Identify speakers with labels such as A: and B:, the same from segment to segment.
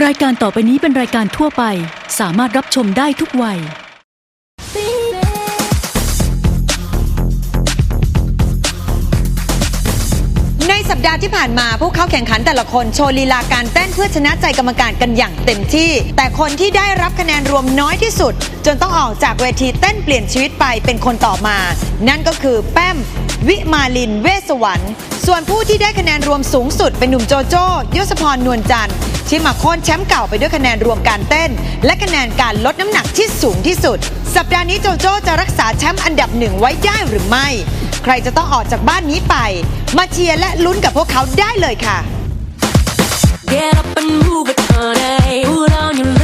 A: รายการต่อไปนี้เป็นรายการทั่วไป สามารถรับชมได้ทุกวัย
B: ในสัปดาห์ที่ผ่านมาผู้เข้าแข่งขันแต่ละคนโชว์ลีลาการเต้นเพื่อชนะใจกรรมการกันอย่างเต็มที่ แต่คนที่ได้รับคะแนนรวมน้อยที่สุด จนต้องออกจากเวทีเต้นเปลี่ยนชีวิตไปเป็นคนต่อมา นั่นก็คือแป้ม วิมาลินเวสวรรค์ส่วนผู้ที่ได้คะแนนรวมสูงสุดเป็นหนุ่มโจโจ้ยศพรนวลจันทร์ ที่มาโค่นแชมป์เก่าไปด้วยคะแนนรวมการเต้น และคะแนนการลดน้ำหนักที่สูงที่สุด สัปดาห์นี้โจโจ้จะรักษาแชมป์อันดับหนึ่งไว้ได้หรือไม่ ใครจะต้องออกจากบ้านนี้ไป มาเชียร์และลุ้นกับพวกเขาได้เลยค่ะ
C: Get up and move it, honey. Put on your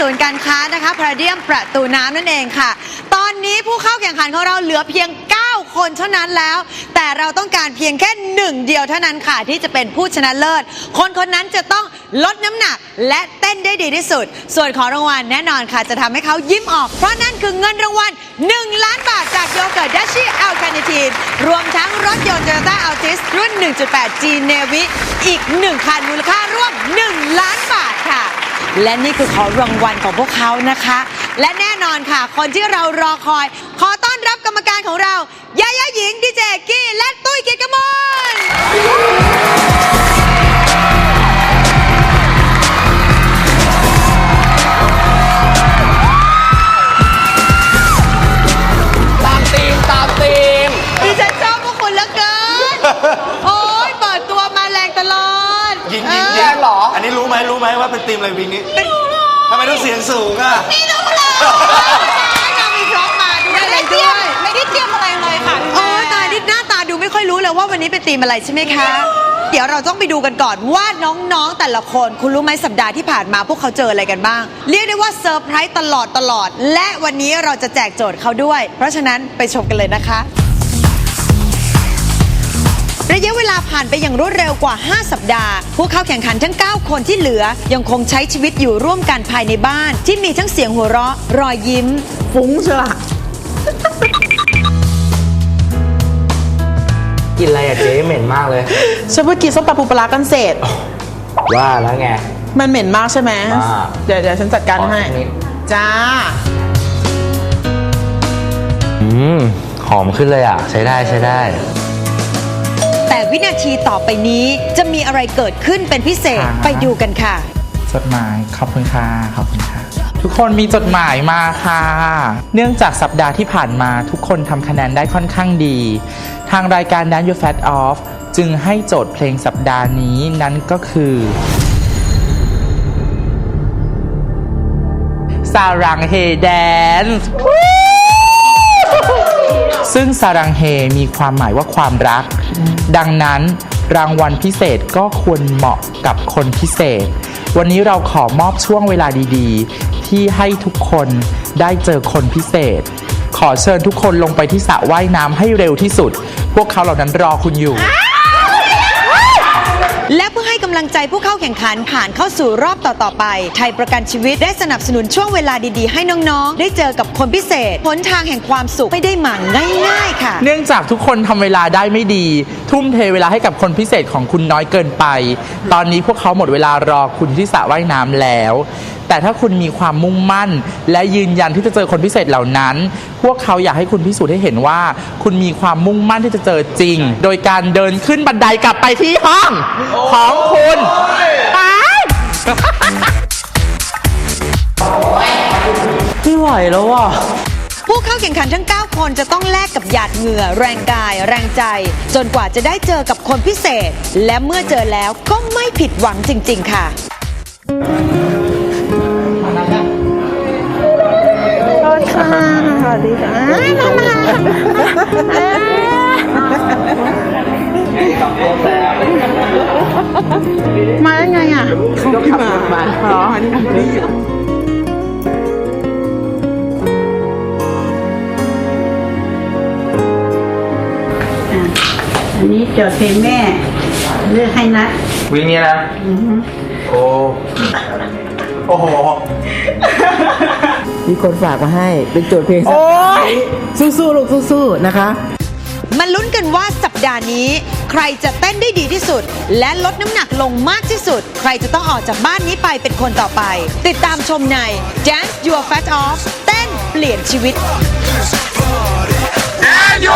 B: ศูนย์การค้านะคะพระเดียมประตูน้ำนั่นเองค่ะ ตอนนี้ผู้เข้าแข่งขันของเราเหลือเพียง 9 คนเท่านั้นแล้ว แต่เราต้องการเพียงแค่หนึ่งเดียวเท่านั้นค่ะ ที่จะเป็นผู้ชนะเลิศ คนคนนั้นจะต้องลดน้ำหนักและเต้นได้ดีที่สุด ส่วนของรางวัลแน่นอนค่ะ จะทำให้เขายิ้มออก เพราะนั่นคือเงินรางวัล 1 ล้านบาทจากโยเกิร์ตดัชชี่แอลคาเนทีนรวมทั้งรถยนต์ Toyota Altis รุ่น 1.8G Navy อีก 1 คันมูลค่าร่วม 1 ล้านบาทค่ะ และนี่คือของรางวัลของพวกเขานะคะ และแน่นอนค่ะ คนที่เรารอคอย ขอต้อนรับกรรมการของเรา ยายาหญิงดีเจกี้และตุ้ยเกียรติกมล องเห
D: รอ
E: อันนี้รู้ไหมรู้ไหมว่าเป็นทีมอะไรวิงนี้
B: เป็น
E: ทำไมต้องเสียงสูงอะ
B: ไม่รู้เลยให้นำมีพร็อพมาด้วยอะไรด้วยไม่ได้เตรียมอะไรเลยค่ะโอ้ยตายนิดหน้าตาดูไม่ค่อยรู้เลยว่าวันนี้เป็นธีมอะไรใช่ไหมคะ เดี๋ยวเราต้องไปดูกันก่อนว่าน้องๆแต่ละคนคุณรู้ไหมสัปดาห์ที่ผ่านมาพวกเขาเจออะไรกันบ้าง เรียกได้ว่าเซอร์ไพรส์ตลอดตลอด และวันนี้เราจะแจกโจทย์เขาด้วย เพราะฉะนั้นไปชมกันเลยนะคะ ระยะเวลาผ่านไปอย่างรวดเร็วกว่า 5 สัปดาห์ ผู้เข้าแข่งขันทั้ง 9 คนที่เหลือ ยังคงใช้ชีวิตอยู่ร่วมกันภายในบ้าน ที่มีทั้งเสียงหัวเราะ รอยยิ้ม
F: ฟุ้งเชียวล่ะ
D: กินอะไรอะเจ๊เหม็นมากเลย
F: ฉันเพิ่งกินส้มตำปูปลาร้ากันเสร็จ
D: ว่าแล้วไง
F: มันเหม็นมากใช่ไหม
D: มาก
F: เดี๋ยวเดี๋ยวฉันจัดการ
D: ขอ
F: ให้
D: สักนิด
F: จ้า
D: อืม หอมขึ้นเลยอะ ใช้ได้ใช้ได้
B: แต่วินาทีต่อไปนี้จะมีอะไรเกิดขึ้นเป็นพิเศษ
F: อ่า
B: ไปดูกันค่ะ
F: จดหมายขอบคุณค่ะขอบคุณค่ะ ทุกคนมีจดหมายมาค่ะ เนื่องจากสัปดาห์ที่ผ่านมาทุกคนทำคะแนนได้ค่อนข้างดี ทางรายการ Dan Your Fat Off จึงให้โจทย์เพลงสัปดาห์นี้นั้นก็คือสารังเฮแดนซ์ ซึ่งสารังเฮมีความหมายว่าความรัก ดังนั้นรางวัลพิเศษก็ควรเหมาะกับคนพิเศษ วันนี้เราขอมอบช่วงเวลาดีๆ ที่ให้ทุกคนได้เจอคนพิเศษ ขอเชิญทุกคนลงไปที่สระว่ายน้ำให้เร็วที่สุด พวกเขาเหล่านั้นรอคุณอยู่
B: และเพื่อให้กำลังใจผู้เข้าแข่งขันผ่านเข้าสู่รอบต่อๆไป ไทยประกันชีวิตได้สนับสนุนช่วงเวลาดีๆ ให้น้องๆ ได้เจอกับคนพิเศษหนทางแห่งความสุขไม่ได้มาง่ายๆค่ะ
F: เนื่องจากทุกคนทำเวลาได้ไม่ดี ทุ่มเทเวลาให้กับคนพิเศษของคุณน้อยเกินไป ตอนนี้พวกเขาหมดเวลารอคุณที่สระว่ายน้ำแล้ว แต่ถ้าคุณมีความมุ่งมั่น และยืนยันที่จะเจอคนพิเศษเหล่านั้น พวกเขาอยากให้คุณพิสูจน์ให้เห็นว่า คุณมีความมุ่งมั่นที่จะเจอจริง โดยการเดินขึ้นบันไดกลับไปที่ห้องของคุณไป ไม่ไหวแล้วอะ
B: ผู้เข้าแข่งขันทั้ง 9 คนจะต้องแลกกับหยาดเหงื่อ แรงกาย แรงใจ จนกว่าจะได้เจอกับคนพิเศษ และเมื่อเจอแล้วก็ไม่ผิดหวังจริง ๆ ค่ะ
G: มาได้ไงอะเขาขับรถมาอ๋ออันนี้นี่อยู่อันนี้โจทย์เพลงแม่ เลือกให้นัด
F: วิ่งนี้นะ โอ้ โอ้โห
G: มีคนฝากมาให้เป็นโจทย์เพลงโอ้ยสู้ๆลูกสู้ๆนะคะ
B: มาลุ้นกันว่าสัปดาห์นี้ ใครจะเต้นได้ดีที่สุด และลดน้ำหนักลงมากที่สุด ใครจะต้องออกจากบ้านนี้ไปเป็นคนต่อไป ติดตามชมใน Dance Your Fat Off เต้นเปลี่ยนชีวิตอย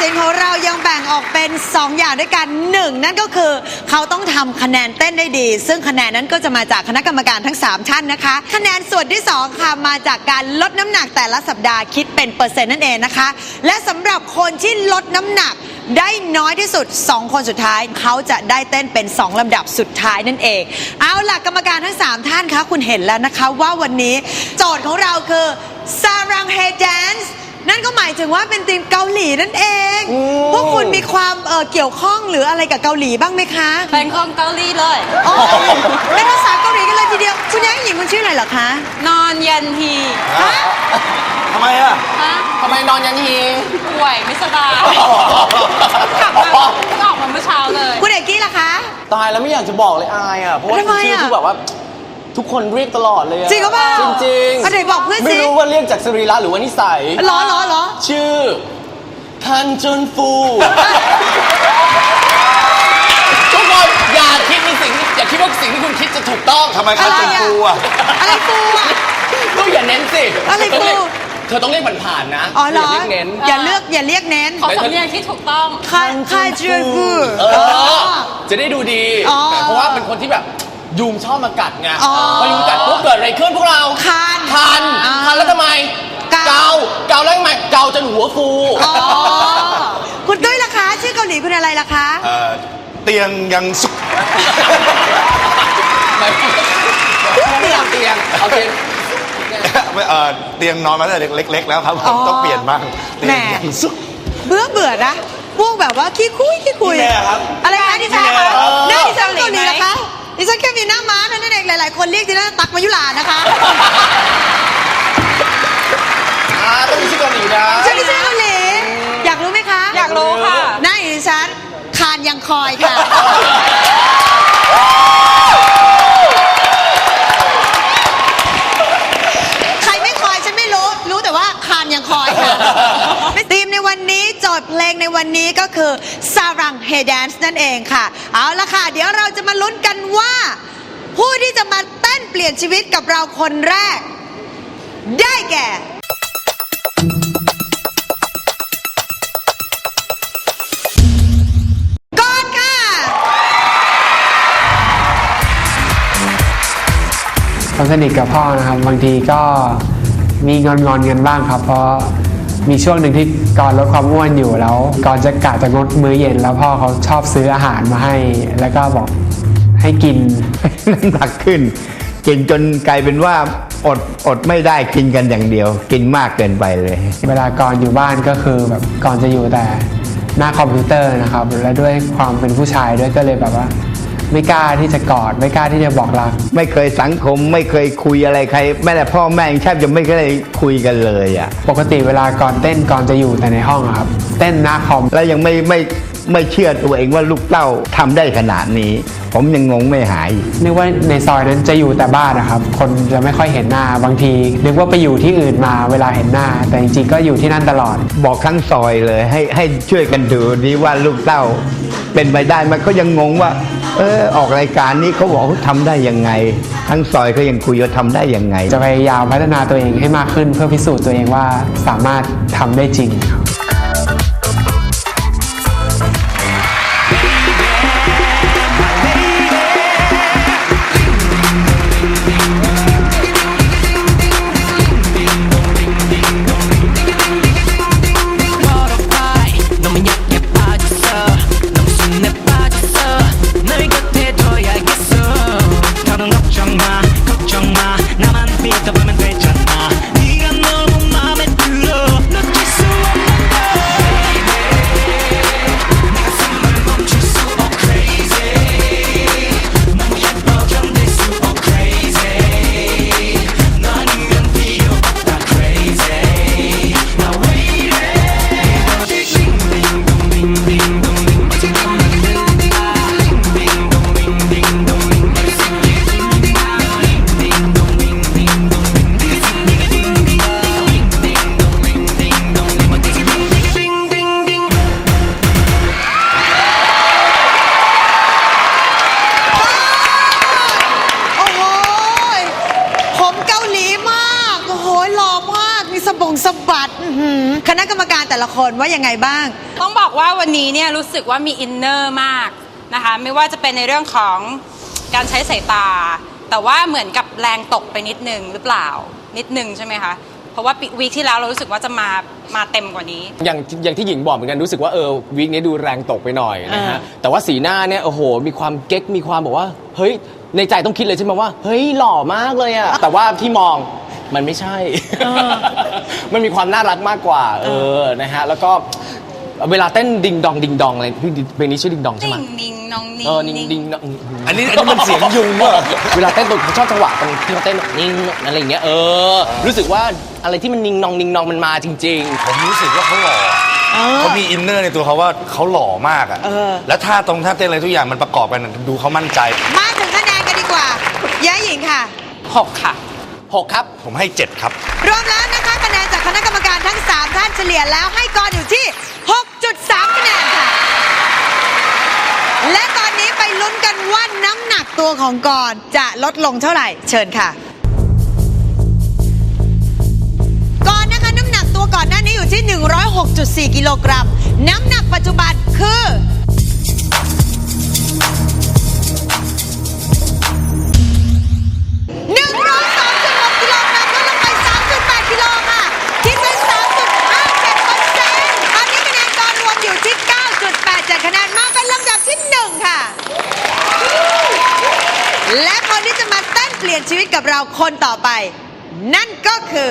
B: สินของเรายังแบ่งออกเป็น 2 อย่างด้วยกันหนึ่งนั่นก็คือเขาต้องทำคะแนนเต้นได้ดี ซึ่งคะแนนนั้นก็จะมาจากคณะกรรมการทั้ง 3 ท่านนะคะ คะแนนส่วนที่ 2 ค่ะมาจากการลดน้ำหนักแต่ละสัปดาห์คิดเป็นเปอร์เซ็นต์นั่นเองนะคะ และสำหรับคนที่ลดน้ำหนักได้น้อยที่สุด 2 คนสุดท้ายเขาจะได้เต้นเป็น 2ลำดับสุดท้ายนั่นเอง เอาล่ะกรรมการทั้ง 3 ท่านคะคุณเห็นแล้วนะคะว่าวันนี้โจทย์ของเราคือ Sarang Hey Dance นั่ นก็หมายถึงว่าเป็นทีมเกาหลีนั่นเองพวกคุณมีความเอ่อเกี่ยวข้องหรืออะไรกับเกาหลีบ้างไหมคะ
H: เป็นคนเกาหลีเลย
B: อ๋อเป็นภาษาเกาหลีกันเลยทีเดียว คุณย้ายหญิงคุณชื่ออะไรเหรอคะ
H: นอนยันที
B: ฮะ
E: ทำไมอะ
H: ฮะ
D: ทำไมนอนยันที
H: ป่วยไม่สบายกลับมาเพิ่งออกมาเมื่อเช้าเลย
B: คุณเอกกี้ล่ะคะ
D: ตายแล้วไม่อยากจะบอกเลยอายอะ เพราะว่า
B: ทำไมอะ
D: ชื่อคือแบบว่า ทุกคนเรียกตลอดเลยอะ
B: จริงหรือเปล่า
D: จริง
B: อะไหนบอกเพื่อนสิ
D: ไม่รู้ว่าเรียกจากสรีระหรือว่านิสัย
B: เหรอเหรอเหรอ
D: ชื่อ คันจนฟู ทุกคนอย่าคิดในสิ่งที่อย่าคิดว่าสิ่งที่คุณคิดจะถูกต้อง
E: ทำไมเขาเป็นฟูอะ
B: อะไรฟูอะ
D: ก็อย่าเน้นสิ
B: อะไร
D: เธต้องเรียก
B: ฟู
D: เธอต้องเรียกผ่านๆนะ
B: อ๋อเหรอ
D: ย่าเรียกเน้น
B: อย่าเลือกอย่าเรียกเน้น
H: ขอสำเนียงที่ถูกต้อง
B: คาคาจูฟู
D: เออ จะได้ดูดี
B: อ๋อ
D: เพราะว่าเป็นคนที่แบบ ยุงชอบมากัดไง
B: อ๋อ
D: พอยุงกัดปุ๊บเกิดอะไรขึ้นพวกเรา
B: คัน
D: คัน
B: อ่า
D: คันแล้วทำไม
B: เกา
D: เกา เกาแล้วทำไมเกาจนหัวฟู
B: อ๋อ คุณตุ้ยล่ะคะ ชื่อเกาหลีคุณอะไรล่ะคะ
E: เอ่อเตียงยังสุก
D: เตียงเตียงโอเค
E: เอ่อเตียงนอนมาตั้งแต่เล็กๆแล้วครับผ
B: อ๋
E: ม
B: อ
E: ต้องเปลี่ยนบ้างเตียง
B: แหม
E: ยังสุก
B: เบื่อเบื่อนะพวกแบบว่าขี้คุยขี้คุย
E: พี่แม่ครับ
B: อะไรคะ ฉัน
E: แค่
B: มีหน้าม้าเท่านั่นเองหลาย ๆ คนเรียกดิฉันตักมายุลานะคะ
D: อ่าต้องมีชื่อเกาหลีนะ
B: ชื่อดิฉันเกาหลีอยากรู้ไหมคะ
H: อยากรู้ค่ะ
B: หน้าดิฉันคานยังคอยค่ะ วันนี้โจทย์เพลงในวันนี้ก็คือซารังเฮด a น c ์นั่นเองค่ะ เอาละค่ะ เดี๋ยวเราจะมาลุ้นกันว่า ผู้ที่จะมาเต้นเปลี่ยนชีวิตกับเราคนแรก ได้แก่ก่อนค่ะ
I: เขาสนิทกับพ่อนะครับ บางทีก็มีงอนงอนๆกันบ้างครับ เพราะ มีช่วงหนึ่งที่ก่อนลดความอ้วนอยู่แล้ว ก่อนจะกะจะงดมื้อเย็น แล้วพ่อเขาชอบซื้ออาหารมาให้ แล้วก็บอกให้กิน
J: น้ำหนักขึ้น กินจนกลายเป็นว่าอดอดไม่ได้กินกันอย่างเดียว กินมากเกินไปเลย
I: เวลาก่อนอยู่บ้านก็คือแบบก่อนจะอยู่แต่หน้าคอมพิวเตอร์นะครับ และด้วยความเป็นผู้ชายด้วยก็เลยแบบว่า ไม่กล้าที่จะกอด ไม่กล้าที่จะบอกรัก
J: ไม่เคยสังคมไม่เคยคุยอะไรใคร แม้แต่พ่อแม่ยังแทบจะไม่เคยคุยกันเลยอะ
I: ปกติเวลาก่อนเต้นก่อนจะอยู่แต่ในห้องอะครับ เต้นหน้าคอม
J: แล้วยังไม่ไม่ไม่เชื่อตัวเองว่าลูกเต้าทำได้ขนาดนี้ ผมยังงงไม่หาย
I: นึกว่าในซอยนั้นจะอยู่แต่บ้านนะครับ คนจะไม่ค่อยเห็นหน้าบางที นึกว่าไปอยู่ที่อื่นมาเวลาเห็นหน้า แต่จริงๆก็อยู่ที่นั่นตลอด
J: บอกทั้งซอยเลย ให้ให้ช่วยกันดูดีว่าลูกเต้าเป็นไปได้ไหมันก็ยังงงว่า เออออกรายการนี้เขาบอกเขาทำได้ยังไง ทั้งซอยก็ยังคุยว่าทำได้ยังไง
I: จะพยายามพัฒนาตัวเองให้มากขึ้นเพื่อพิสูจน์ตัวเองว่าสามารถทำได้จริงครับ
B: ว่ายังไงบ้าง
H: ต้องบอกว่าวันนี้เนี่ยรู้สึกว่ามีอินเนอร์มากนะคะ ไม่ว่าจะเป็นในเรื่องของการใช้สายตา แต่ว่าเหมือนกับแรงตกไปนิดนึงหรือเปล่า นิดนึงใช่ไหมคะ เพราะว่าปีวีคที่แล้วเรารู้สึกว่าจะมามาเต็มกว่านี้
D: อย่างอย่างที่หญิงบอกเหมือนกันรู้สึกว่าเออวีคนี้ดูแรงตกไปหน่อยนะฮะแต่ว่าสีหน้าเนี่ยโอ้โห มีความเก๊กมีความบอกว่า เฮ้ยในใจต้องคิดเลยใช่ไหมว่า เฮ้ยหล่อมากเลยอะแต่ว่าที่มอง มันไม่ใช่ มันมีความน่ารักมากกว่า เออ นะฮะ แล้วก็เวลาเต้นดิงดองดิงดองอะไรพี่เพลงนี้ชื่อดิงดองใช่ไหม
H: นิ่งนิ่งน้องนิ่ง
D: เออดิงดิงดอง
E: อันนี้อันนี้มันเสียงยุงเหรอ
D: เวลาเต้นตัวเขาชอบจังหวะตรงที่เขาเต้นแบบนิ่งอะไรอย่างเงี้ยเออ รู้สึกว่าอะไรที่มันนิ่งนองนิ่งนองมันมาจริง ๆ
E: ผมรู้สึกว่าเขาหล่อเขามีอินเนอร์ในตัวเขาว่าเขาหล่อมากอะ
B: เออ
E: แล้วท่าตรงท่าเต้นอะไรทุกอย่างมันประกอบกันอะดูเขามั่นใจ
B: มาถึงคะแนนกันดีกว่าย้ายหญิงค่ะ
H: หกค่ะ
D: หกครับ
E: ผมให้ 7 ครับ
B: รวมแล้วนะคะคะแนนจากคณะกรรมการทั้ง 3 ท่านเฉลี่ยแล้วให้กรอยู่ที่ 6.3 คะแนนค่ะ และตอนนี้ไปลุ้นกันว่าน้ำหนักตัวของกรจะลดลงเท่าไหร่เชิญค่ะก่อนนะคะน้ำหนักตัวก่อนหน้านี้อยู่ที่ 106.4 กิโลกรัม น้ำหนักปัจจุบันคือ เราคนต่อไป นั่นก็คือ